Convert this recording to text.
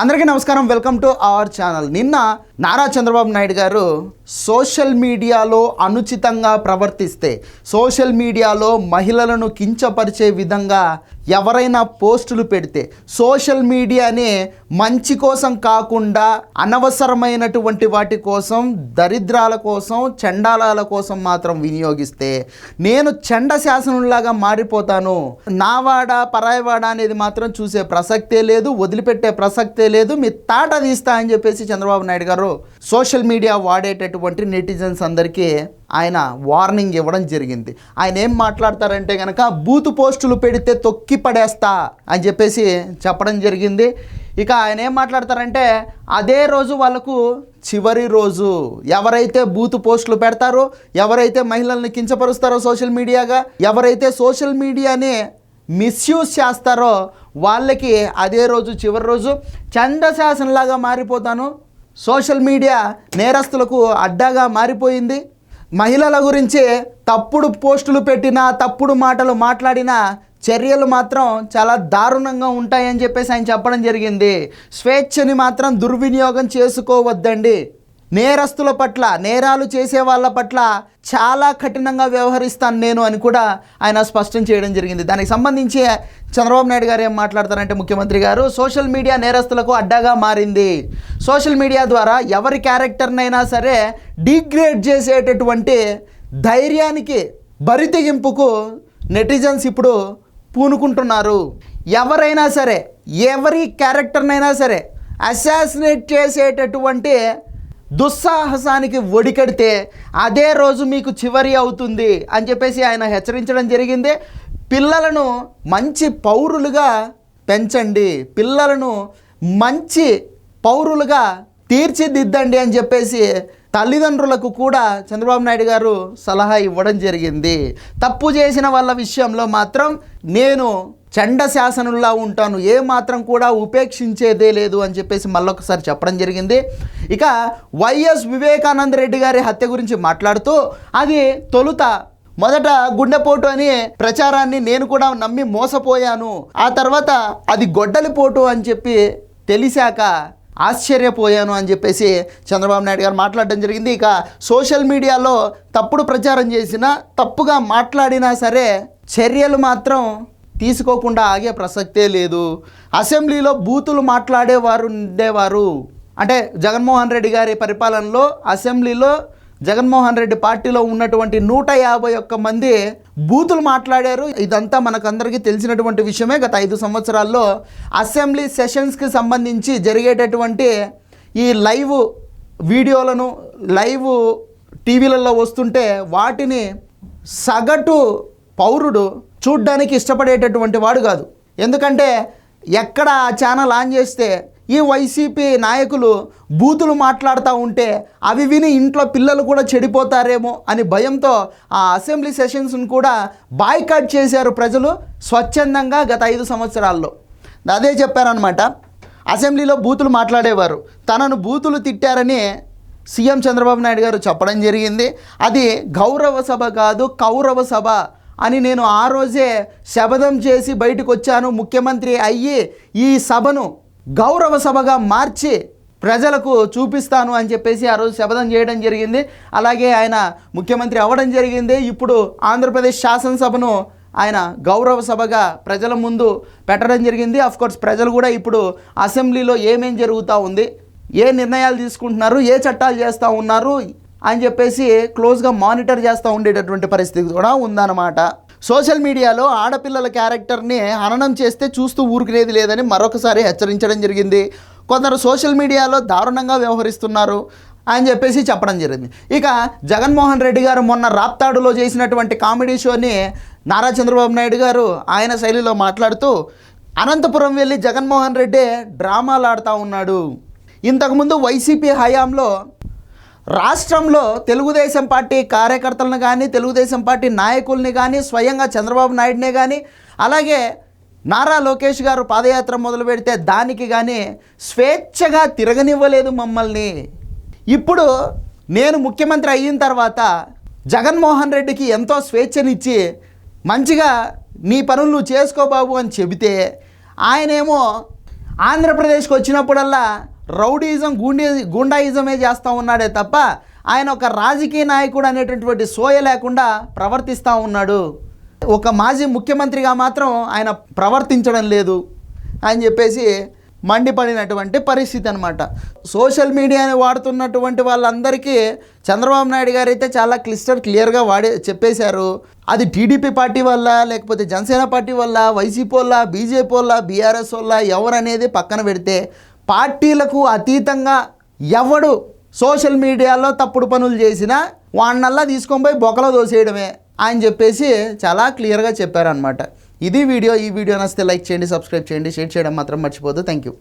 అందరికీ నమస్కారం. Welcome to our channel. నిన్న నారా చంద్రబాబు నాయుడు గారు సోషల్ మీడియాలో అనుచితంగా ప్రవర్తిస్తే సోషల్ మీడియాలో మహిళలను కించపరిచే విధంగా ఎవరైనా పోస్టులు పెడితే సోషల్ మీడియానే మంచి కోసం కాకుండా అనవసరమైనటువంటి వాటి కోసం దరిద్రాల కోసం చండాలాల కోసం మాత్రం వినియోగిస్తే నేను చండ శాసనంలాగా మారిపోతాను. నావాడ పరాయవాడ అనేది మాత్రం చూసే ప్రసక్తే లేదు వదిలిపెట్టే ప్రసక్తే లేదు మీ తాట తీస్తా అని చెప్పేసి చంద్రబాబు నాయుడు గారు సోషల్ మీడియా వాడేటటువంటి నెటిజన్స్ అందరికీ ఆయన వార్నింగ్ ఇవ్వడం జరిగింది. ఆయన ఏం మాట్లాడతారంటే కనుక బూతు పోస్టులు పెడితే తొక్కి పడేస్తా అని చెప్పేసి చెప్పడం జరిగింది. ఇక ఆయన ఏం మాట్లాడతారంటే అదే రోజు వాళ్ళకు చివరి రోజు. ఎవరైతే బూత్ పోస్టులు పెడతారో ఎవరైతే మహిళల్ని కించపరుస్తారో సోషల్ మీడియాగా ఎవరైతే సోషల్ మీడియాని మిస్యూజ్ చేస్తారో వాళ్ళకి అదే రోజు చివరి రోజు చండశాసనలాగా మారిపోతాను. సోషల్ మీడియా నేరస్తులకు అడ్డాగా మారిపోయింది. మహిళల గురించి తప్పుడు పోస్టులు పెట్టినా తప్పుడు మాటలు మాట్లాడినా చర్యలు మాత్రం చాలా దారుణంగా ఉంటాయని చెప్పేసి ఆయన చెప్పడం జరిగింది. స్వేచ్ఛని మాత్రం దుర్వినియోగం చేసుకోవద్దండి. నేరస్తుల పట్ల నేరాలు చేసే వాళ్ళ పట్ల చాలా కఠినంగా వ్యవహరిస్తాను నేను అని కూడా ఆయన స్పష్టం చేయడం జరిగింది. దానికి సంబంధించి చంద్రబాబు నాయుడు గారు ఏం మాట్లాడతారంటే ముఖ్యమంత్రి గారు సోషల్ మీడియా నేరస్తులకు అడ్డాగా మారింది. సోషల్ మీడియా ద్వారా ఎవరి క్యారెక్టర్నైనా సరే డిగ్రేడ్ చేసేటటువంటి ధైర్యానికి బరితెగింపుకు నెటిజన్స్ ఇప్పుడు పూనుకుంటున్నారు. ఎవరైనా సరే ఎవరి క్యారెక్టర్నైనా సరే అసాసినేట్ చేసేటటువంటి దుస్సాహసానికి ఒడికడితే అదే రోజు మీకు చివరి అవుతుంది అని చెప్పేసి ఆయన హెచ్చరించడం జరిగింది. పిల్లలను మంచి పౌరులుగా పెంచండి. పిల్లలను మంచి పౌరులుగా తీర్చిదిద్దండి అని చెప్పేసి తల్లిదండ్రులకు కూడా చంద్రబాబు నాయుడు గారు సలహా ఇవ్వడం జరిగింది. తప్పు చేసిన వాళ్ళ విషయంలో మాత్రం నేను చండ శాసనంలా ఉంటాను. ఏ మాత్రం కూడా ఉపేక్షించేదే లేదు అని చెప్పేసి మళ్ళొకసారి చెప్పడం జరిగింది. ఇక వైఎస్ వివేకానంద రెడ్డి గారి హత్య గురించి మాట్లాడుతూ అది తొలుత మొదట గుండెపోటు అని ప్రచారాన్ని నేను కూడా నమ్మి మోసపోయాను. ఆ తర్వాత అది గొడ్డలిపోటు అని చెప్పి తెలిసాక ఆశ్చర్యపోయాను అని చెప్పేసి చంద్రబాబు నాయుడు గారు మాట్లాడడం జరిగింది. ఇక సోషల్ మీడియాలో తప్పుడు ప్రచారం చేసినా తప్పుగా మాట్లాడినా సరే చర్యలు మాత్రం తీసుకోకుండా ఆగే ప్రసక్తే లేదు. అసెంబ్లీలో బూతులు మాట్లాడేవారు ఉండేవారు. అంటే జగన్మోహన్ రెడ్డి గారి పరిపాలనలో అసెంబ్లీలో జగన్మోహన్ రెడ్డి పార్టీలో ఉన్నటువంటి నూట యాభై ఒక్క మంది బూతులు మాట్లాడారు. ఇదంతా మనకందరికీ తెలిసినటువంటి విషయమే. గత ఐదు సంవత్సరాల్లో అసెంబ్లీ సెషన్స్కి సంబంధించి జరిగేటటువంటి ఈ లైవ్ వీడియోలను లైవ్ టీవీలలో వస్తుంటే వాటిని సగటు పౌరుడు చూడ్డానికి ఇష్టపడేటటువంటి వాడు కాదు. ఎందుకంటే ఎక్కడ ఆ ఛానల్ ఆన్ చేస్తే ఈ వైసీపీ నాయకులు బూతులు మాట్లాడుతూ ఉంటే అవి విని ఇంట్లో పిల్లలు కూడా చెడిపోతారేమో అని భయంతో ఆ అసెంబ్లీ సెషన్స్ను కూడా బాయ్కాట్ చేశారు ప్రజలు స్వచ్ఛందంగా గత ఐదు సంవత్సరాల్లో. అదే చెప్పారనమాట అసెంబ్లీలో బూతులు మాట్లాడేవారు. తనను బూతులు తిట్టారని సీఎం చంద్రబాబు నాయుడు గారు చెప్పడం జరిగింది. అది గౌరవ సభ కాదు కౌరవ సభ అని నేను ఆ రోజే శపథం చేసి బయటకు వచ్చాను ముఖ్యమంత్రి అయ్యి ఈ సభను గౌరవ సభగా మార్చి ప్రజలకు చూపిస్తాను అని చెప్పేసి ఆ రోజు శపథం చేయడం జరిగింది. అలాగే ఆయన ముఖ్యమంత్రి అవ్వడం జరిగింది. ఇప్పుడు ఆంధ్రప్రదేశ్ శాసనసభను ఆయన గౌరవ సభగా ప్రజల ముందు పెట్టడం జరిగింది. కోర్స్ ప్రజలు కూడా ఇప్పుడు అసెంబ్లీలో ఏమేం జరుగుతూ ఉంది ఏ నిర్ణయాలు తీసుకుంటున్నారు ఏ చట్టాలు చేస్తూ ఉన్నారు అని చెప్పేసి క్లోజ్గా మానిటర్ చేస్తూ ఉండేటటువంటి పరిస్థితి కూడా ఉందన్నమాట. సోషల్ మీడియాలో ఆడపిల్లల క్యారెక్టర్ని హననం చేస్తే చూస్తూ ఊరుకునేది లేదని మరొకసారి హెచ్చరించడం జరిగింది. కొందరు సోషల్ మీడియాలో దారుణంగా వ్యవహరిస్తున్నారు అని చెప్పేసి చెప్పడం జరిగింది. ఇక జగన్మోహన్ రెడ్డి గారు మొన్న రాప్తాడులో చేసినటువంటి కామెడీ షోని నారా చంద్రబాబు నాయుడు గారు ఆయన శైలిలో మాట్లాడుతూ అనంతపురం వెళ్ళి జగన్మోహన్ రెడ్డి డ్రామాలు ఆడుతూ ఉన్నాడు. ఇంతకుముందు వైసీపీ హయాంలో రాష్ట్రంలో తెలుగుదేశం పార్టీ కార్యకర్తలను కానీ తెలుగుదేశం పార్టీ నాయకుల్ని కానీ స్వయంగా చంద్రబాబు నాయుడునే కానీ అలాగే నారా లోకేష్ గారు పాదయాత్ర మొదలు పెడితే దానికి కానీ స్వేచ్ఛగా తిరగనివ్వలేదు మమ్మల్ని. ఇప్పుడు నేను ముఖ్యమంత్రి అయిన తర్వాత జగన్మోహన్ రెడ్డికి ఎంతో స్వేచ్ఛనిచ్చి మంచిగా నీ పనులు నువ్వు చేసుకో బాబు అని చెబితే ఆయనేమో ఆంధ్రప్రదేశ్కి వచ్చినప్పుడల్లా రౌడీజం గుండె గుండాయిజమే చేస్తూ ఉన్నాడే తప్ప ఆయన ఒక రాజకీయ నాయకుడు అనేటటువంటి సోయ లేకుండా ప్రవర్తిస్తూ ఉన్నాడు. ఒక మాజీ ముఖ్యమంత్రిగా మాత్రం ఆయన ప్రవర్తించడం లేదు అని చెప్పేసి మండిపడినటువంటి పరిస్థితి అనమాట సోషల్ మీడియాని వాడుతున్నటువంటి వాళ్ళందరికీ చంద్రబాబు నాయుడు గారు అయితే చాలా క్లిస్టర్ క్లియర్గా వాడే చెప్పేశారు. అది టీడీపీ పార్టీ వల్ల లేకపోతే జనసేన పార్టీ వల్ల వైసీపీ వల్ల బీజేపీ వల్ల బీఆర్ఎస్ వల్ల ఎవరనేది పక్కన పెడితే పార్టీలకు అతీతంగా ఎవడు సోషల్ మీడియాలో తప్పుడు పనులు చేసినా వాడినల్లా తీసుకొని పోయి బొక్కలో దోసేయడమే అని చెప్పేసి చాలా క్లియర్గా చెప్పారనమాట ఇది వీడియో. ఈ వీడియో నచ్చితే లైక్ చేయండి సబ్స్క్రైబ్ చేయండి షేర్ చేయడం మాత్రం మర్చిపోదు థ్యాంక్ యూ